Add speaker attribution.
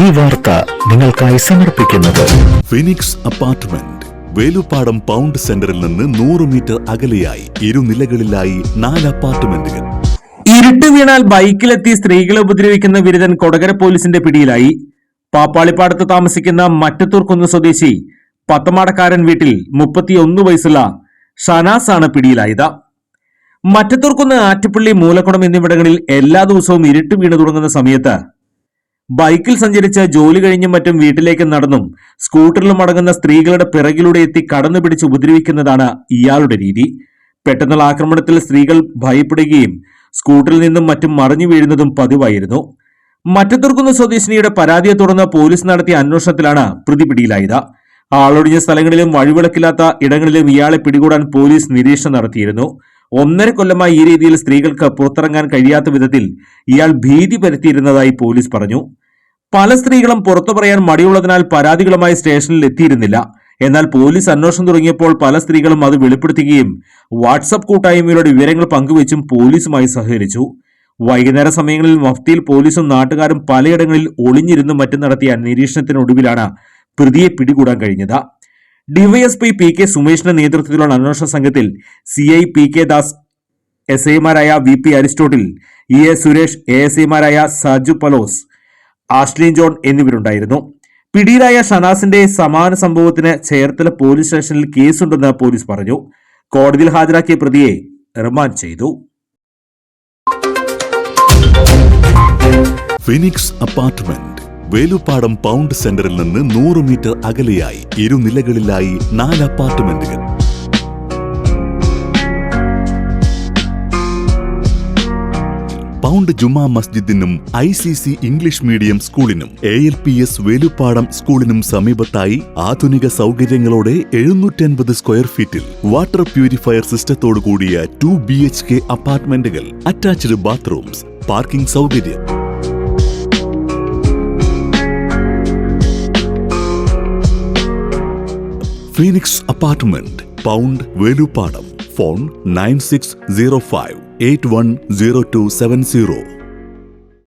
Speaker 1: ഈ വാർത്ത നിങ്ങൾക്കായി സമർപ്പിക്കുന്നത്.
Speaker 2: ഫിനിക്സ് അപ്പാർട്ട്മെന്റ് വേലുപ്പാടം പൗണ്ട് സെന്ററിൽ നിന്ന് നൂറ് മീറ്റർ അകലെയായി ഇരുനിലകളിലായി നാല് അപ്പാർട്ട്മെന്റുകൾ
Speaker 3: ഇരുട്ട് വീണാൽ ബൈക്കിലെത്തി സ്ത്രീകളെ ഉപദ്രവിക്കുന്ന വിരുദ്ധൻ കൊടകര പോലീസിന്റെ പിടിയിലായി. പാപ്പാളിപ്പാടത്ത് താമസിക്കുന്ന മറ്റത്തൂർക്കുന്ന് സ്വദേശി പത്തമാടക്കാരൻ വീട്ടിൽ മുപ്പത്തിയൊന്ന് വയസ്സുള്ള ഷനാസ് ആണ് പിടിയിലായത്. മറ്റത്തൂർക്കുന്ന് ആറ്റുപള്ളി മൂലക്കുടം എന്നിവിടങ്ങളിൽ എല്ലാ ദിവസവും ഇരുട്ട് വീണു തുടങ്ങുന്ന സമയത്ത് ബൈക്കിൽ സഞ്ചരിച്ച് ജോലി കഴിഞ്ഞും മറ്റും വീട്ടിലേക്ക് നടന്നും സ്കൂട്ടറിലും അടങ്ങുന്ന സ്ത്രീകളുടെ പിറകിലൂടെ എത്തി കടന്നു പിടിച്ച് ഉപദ്രവിക്കുന്നതാണ് ഇയാളുടെ രീതി. പെട്ടെന്നുള്ള ആക്രമണത്തിൽ സ്ത്രീകൾ ഭയപ്പെടുകയും സ്കൂട്ടറിൽ നിന്നും മറ്റും മറിഞ്ഞു വീഴുന്നതും പതിവായിരുന്നു. മറ്റത്തുർക്കുന്ന് സ്വദേശിനിയുടെ പരാതിയെ തുടർന്ന് പോലീസ് നടത്തിയ അന്വേഷണത്തിലാണ് പ്രതി പിടിയിലായത്. ആളൊഴിഞ്ഞ സ്ഥലങ്ങളിലും വഴിവിളക്കില്ലാത്ത ഇടങ്ങളിലും ഇയാളെ പിടികൂടാൻ പോലീസ് നിരീക്ഷണം നടത്തിയിരുന്നു. ഒന്നര കൊല്ലമായി ഈ രീതിയിൽ സ്ത്രീകൾക്ക് പുറത്തിറങ്ങാൻ കഴിയാത്ത വിധത്തിൽ ഇയാൾ ഭീതി പരത്തിയിരുന്നതായി പോലീസ് പറഞ്ഞു. പല സ്ത്രീകളും പുറത്തു പറയാൻ മടിയുള്ളതിനാൽ പരാതികളുമായി സ്റ്റേഷനിൽ എത്തിയിരുന്നില്ല. എന്നാൽ പോലീസ് അന്വേഷണം തുടങ്ങിയപ്പോൾ പല സ്ത്രീകളും അത് വെളിപ്പെടുത്തുകയും വാട്സപ്പ് കൂട്ടായ്മയുടെ വിവരങ്ങൾ പങ്കുവച്ചും പോലീസുമായി സഹകരിച്ചു. വൈകുന്നേര സമയങ്ങളിൽ മഫ്തിയിൽ പോലീസും നാട്ടുകാരും പലയിടങ്ങളിൽ ഒളിഞ്ഞിരുന്നു മറ്റും നടത്തിയ നിരീക്ഷണത്തിനൊടുവിലാണ് പ്രതിയെ പിടികൂടാൻ കഴിഞ്ഞത്. ഡിവൈഎസ്പി പി കെ സുമേഷിന്റെ നേതൃത്വത്തിലുള്ള അന്വേഷണ സംഘത്തിൽ C I P K Das S ഐമാരായ V P Aristotle E A Suresh A S ഐമാരായ സജു പലോസ് ആഷ്ലിൻ ജോൺ എന്നിവരുണ്ടായിരുന്നു. പിടിയിലായ ഷനാസിന്റെ സമാന സംഭവത്തിന് ചേർത്തല പോലീസ് സ്റ്റേഷനിൽ കേസുണ്ടെന്ന് പോലീസ് പറഞ്ഞു. കോടതിയിൽ ഹാജരാക്കിയ പ്രതിയെ റിമാൻഡ് ചെയ്തു.
Speaker 2: Phoenix apartment. വേലുപ്പാടം പൗണ്ട് സെന്ററിൽ നിന്ന് നൂറ് മീറ്റർ അകലെയായി ഇരുനിലകളിലായി നാല് അപ്പാർട്ട്മെന്റുകൾ. Pound Juma മസ്ജിദിനും I C C English medium സ്കൂളിനും A L P S Velupadam സ്കൂളിനും സമീപത്തായി ആധുനിക സൗകര്യങ്ങളോടെ എഴുന്നൂറ്റൻപത് സ്ക്വയർ ഫീറ്റിൽ വാട്ടർ പ്യൂരിഫയർ സിസ്റ്റത്തോടു കൂടിയ ടു ബി എച്ച് കെ അപ്പാർട്ട്മെന്റുകൾ അറ്റാച്ച്ഡ് ബാത്റൂംസ് പാർക്കിംഗ് സൗകര്യം. Phoenix apartment pound Veluppadam. Phone nine six zero five. Eight one zero two seven zero